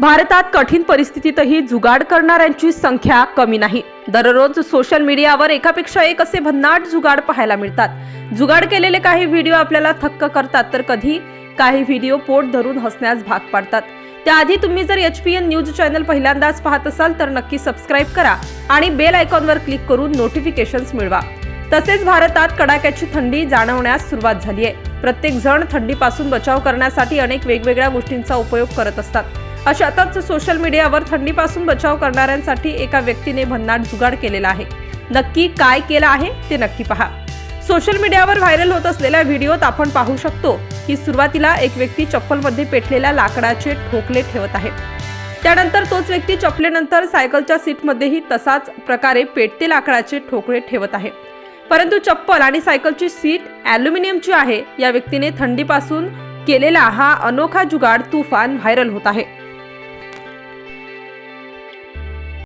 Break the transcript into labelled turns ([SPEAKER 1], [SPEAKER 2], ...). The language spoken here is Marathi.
[SPEAKER 1] भारतात कठीण परिस्थितीतही जुगाड करणाऱ्यांची संख्या कमी नाही. दररोज सोशल मीडियावर एकापेक्षा एक असे भन्नाट जुगाड पाहायला मिळतात. जुगाड केलेले काही व्हिडिओ आपल्याला थक्क करतात तर कधी? काही व्हिडिओ पोट धरून हसण्यास भाग पाडतात. त्याआधी तुम्ही जर H P N news channel पहिल्यांदाच पाहत असाल तर नक्की सबस्क्राईब करा आणि बेल आयकॉनवर क्लिक करून नोटिफिकेशन्स मिळवा. तसेच भारतात कडाक्याची थंडी जाणवण्यास सुरुवात झाली आहे प्रत्येक जण थंडीपासून बचाव करण्यासाठी अनेक वेगवेगळ्या गोष्टींचा उपयोग करत असतात. अशातच सोशल मीडियावर थंडीपासून बचाव करणाऱ्यांसाठी एका व्यक्तीने भन्नाट जुगाड केलेला आहे. नक्की काय केलं आहे ते नक्की पहा. सोशल मीडियावर व्हायरल होत असलेल्या व्हिडिओत आपण पाहू शकतो. की सुरुवातीला एक व्यक्ती चप्पलमध्ये पेटलेल्या लाकडाचे ठोकले ठेवत आहे. त्यानंतर तोच व्यक्ती चपलेनंतर सायकलच्या सीटमध्येही तसाच प्रकारे पेटते लाकडाचे ठोकळे ठेवत आहे. परंतु चप्पल आणि सायकलची सीट ॲल्युमिनियमची आहे. या व्यक्तीने थंडीपासून केलेला हा अनोखा जुगाड तुफान व्हायरल होत आहे.